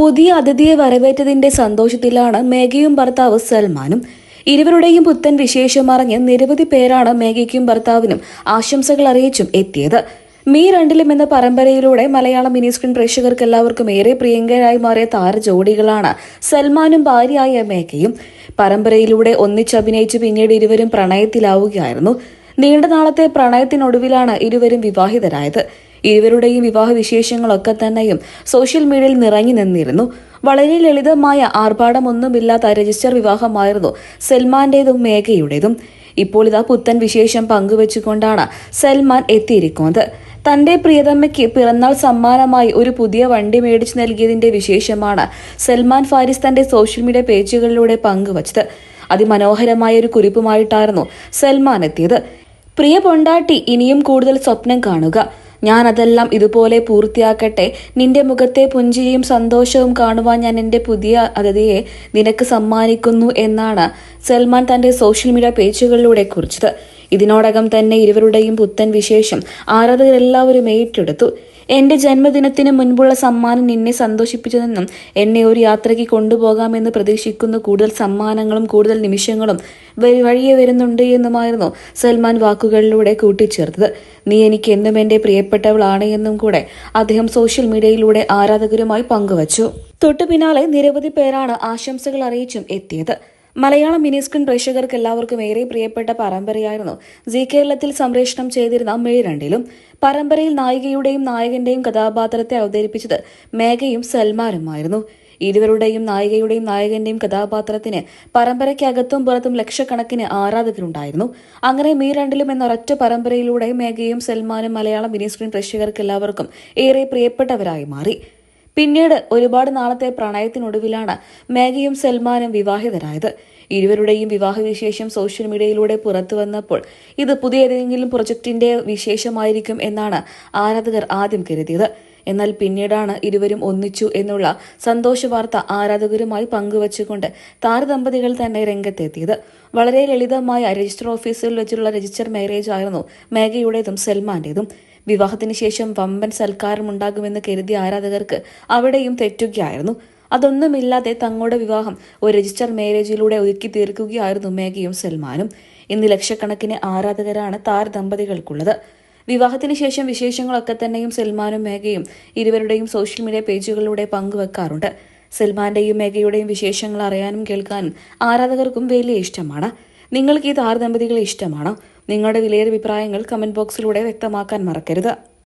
പുതിയ അതിഥിയെ വരവേറ്റതിന്റെ സന്തോഷത്തിലാണ് മേഘയും ഭർത്താവ് സൽമാനും. ഇരുവരുടെയും പുത്തൻ വിശേഷം അറിഞ്ഞ് നിരവധി പേരാണ് മേഘയ്ക്കും ഭർത്താവിനും ആശംസകൾ അറിയിച്ചും എത്തിയത്. മീ രണ്ടിലും എന്ന പരമ്പരയിലൂടെ മലയാള മിനി സ്ക്രീൻ പ്രേക്ഷകർക്ക് എല്ലാവർക്കും ഏറെ പ്രിയങ്കരായി മാറിയ താര ജോഡികളാണ് സൽമാനും ഭാര്യയായ മേഘയും. പരമ്പരയിലൂടെ ഒന്നിച്ചഭിനയിച്ച് പിന്നീട് ഇരുവരും പ്രണയത്തിലാവുകയായിരുന്നു. നീണ്ട നാളത്തെ പ്രണയത്തിനൊടുവിലാണ് ഇരുവരും വിവാഹിതരായത്. ഇരുവരുടെയും വിവാഹ വിശേഷങ്ങളൊക്കെ തന്നെയും സോഷ്യൽ മീഡിയയിൽ നിറഞ്ഞു നിന്നിരുന്നു. വളരെ ലളിതമായ ആർഭാടമൊന്നുമില്ലാത്ത രജിസ്റ്റർ വിവാഹമായിരുന്നു സൽമാന്റേതും മേഘയുടേതും. ഇപ്പോൾ ഇതാ പുത്തൻ വിശേഷം പങ്കുവെച്ചുകൊണ്ടാണ് സൽമാൻ എത്തിയിരിക്കുന്നത്. തന്റെ പ്രിയതമ്മയ്ക്ക് പിറന്നാൾ സമ്മാനമായി ഒരു പുതിയ വണ്ടി മേടിച്ചു നൽകിയതിന്റെ വിശേഷമാണ് സൽമാൻ ഫാരിസ് തന്റെ സോഷ്യൽ മീഡിയ പേജുകളിലൂടെ പങ്കുവച്ചത്. അതിമനോഹരമായ ഒരു കുറിപ്പുമായിട്ടായിരുന്നു സൽമാൻ എത്തിയത്. പ്രിയ പൊണ്ടാട്ടി ഇനിയും കൂടുതൽ സ്വപ്നം കാണുക. ഞാൻ അതെല്ലാം ഇതുപോലെ പൂർത്തിയാക്കട്ടെ. നിന്റെ മുഖത്തെ പുഞ്ചിരിയും സന്തോഷവും കാണുവാൻ ഞാൻ എന്റെ പുതിയ അതിഥിയെ നിനക്ക് സമ്മാനിക്കുന്നു എന്നാണ് സൽമാൻ തന്റെ സോഷ്യൽ മീഡിയ പേജുകളിലൂടെ കുറിച്ചത്. ഇതിനോടകം തന്നെ ഇരുവരുടെയും പുത്തൻ വിശേഷം ആരാധകരെല്ലാവരും ഏറ്റെടുത്തു. എന്റെ ജന്മദിനത്തിന് മുൻപുള്ള സമ്മാനം നിന്നെ സന്തോഷിപ്പിച്ചതെന്നും എന്നെ ഒരു യാത്രയ്ക്ക് കൊണ്ടുപോകാമെന്ന് പ്രതീക്ഷിക്കുന്ന കൂടുതൽ സമ്മാനങ്ങളും കൂടുതൽ നിമിഷങ്ങളും വഴിയെ വരുന്നുണ്ട് എന്നുമായിരുന്നു സൽമാൻ വാക്കുകളിലൂടെ കൂട്ടിച്ചേർത്തത്. നീ എനിക്ക് എന്നും എന്റെ പ്രിയപ്പെട്ടവളാണ് എന്നും കൂടെ അദ്ദേഹം സോഷ്യൽ മീഡിയയിലൂടെ ആരാധകരുമായി പങ്കുവച്ചു. തൊട്ടു പിന്നാലെ നിരവധി പേരാണ് ആശംസകൾ അറിയിച്ചും എത്തിയത്. മലയാളം മിനി സ്ക്രീൻ പ്രേക്ഷകർക്ക് എല്ലാവർക്കും ഏറെ പ്രിയപ്പെട്ട പരമ്പരയായിരുന്നു. ജി കേരളത്തിൽ സംപ്രേഷണം ചെയ്തിരുന്ന മെയ് രണ്ടിലും പരമ്പരയിൽ നായികയുടെയും നായകന്റെയും കഥാപാത്രത്തെ അവതരിപ്പിച്ചത് മേഘയും സൽമാനുമായിരുന്നു. ഇരുവരുടെയും നായികയുടെയും നായകന്റെയും കഥാപാത്രത്തിന് പരമ്പരയ്ക്കകത്തും പുറത്തും ലക്ഷക്കണക്കിന് ആരാധകരുണ്ടായിരുന്നു. അങ്ങനെ മീ രണ്ടിലും എന്ന ഒരൊറ്റ പരമ്പരയിലൂടെ മേഘയും സൽമാനും മലയാളം മിനി സ്ക്രീൻ പ്രേക്ഷകർക്ക് എല്ലാവർക്കും ഏറെ പ്രിയപ്പെട്ടവരായി മാറി. പിന്നീട് ഒരുപാട് നാളത്തെ പ്രണയത്തിനൊടുവിലാണ് മേഘയും സൽമാനും വിവാഹിതരായത്. ഇരുവരുടെയും വിവാഹവിശേഷം സോഷ്യൽ മീഡിയയിലൂടെ പുറത്തു വന്നപ്പോൾ ഇത് പുതിയ ഏതെങ്കിലും പ്രൊജക്ടിന്റെ വിശേഷമായിരിക്കും എന്നാണ് ആരാധകർ ആദ്യം കരുതിയത്. എന്നാൽ പിന്നീടാണ് ഇരുവരും ഒന്നിച്ചു എന്നുള്ള സന്തോഷ വാർത്ത ആരാധകരുമായി പങ്കുവച്ചുകൊണ്ട് താരദമ്പതികൾ തന്നെ രംഗത്തെത്തിയത്. വളരെ ലളിതമായ രജിസ്റ്റർ ഓഫീസിൽ വെച്ചുള്ള രജിസ്റ്റർ മാരേജ് ആയിരുന്നു മേഘയുടേതും സൽമാന്റേതും. വിവാഹത്തിന് ശേഷം വമ്പൻ സൽക്കാരം ഉണ്ടാകുമെന്ന് കരുതിയ ആരാധകർക്ക് അവിടെയും തെറ്റുകയായിരുന്നു. അതൊന്നുമില്ലാതെ തങ്ങളുടെ വിവാഹം ഒരു രജിസ്റ്റർ മാരേജിലൂടെ ഒതുക്കി തീർക്കുകയായിരുന്നു മേഘയും സൽമാനും. ഇന്ന് ലക്ഷക്കണക്കിന് ആരാധകരാണ് താരദമ്പതികൾക്കുള്ളത് വിവാഹത്തിന് ശേഷം വിശേഷങ്ങളൊക്കെ തന്നെയും സൽമാനും മേഘയും ഇരുവരുടെയും സോഷ്യൽ മീഡിയ പേജുകളിലൂടെ പങ്കുവെക്കാറുണ്ട്. സൽമാന്റെയും മേഘയുടെയും വിശേഷങ്ങൾ അറിയാനും കേൾക്കാനും ആരാധകർക്കും വലിയ ഇഷ്ടമാണ്. നിങ്ങൾക്ക് ഈ താരദമ്പതികളെ ഇഷ്ടമാണോ? നിങ്ങളുടെ വിലയേറിയ അഭിപ്രായങ്ങൾ കമന്റ് ബോക്സിലൂടെ വ്യക്തമാക്കാൻ മറക്കരുത്.